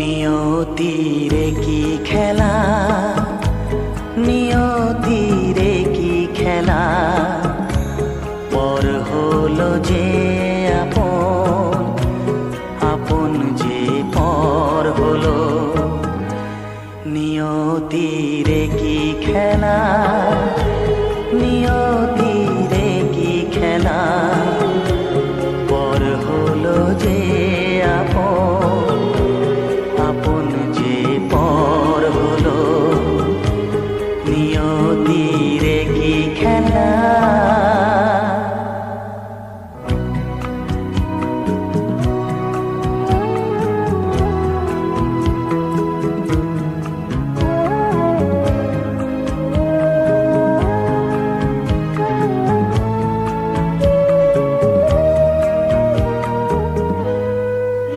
নিয়তিরে কি খেলা? নিয়তিরে কি খেলা? পর হলো যে আপন আপন যে পর হলো। নিয়তিরে কি খেলা? নিয়তিরে কি খেলা? পর হলো যে cannot.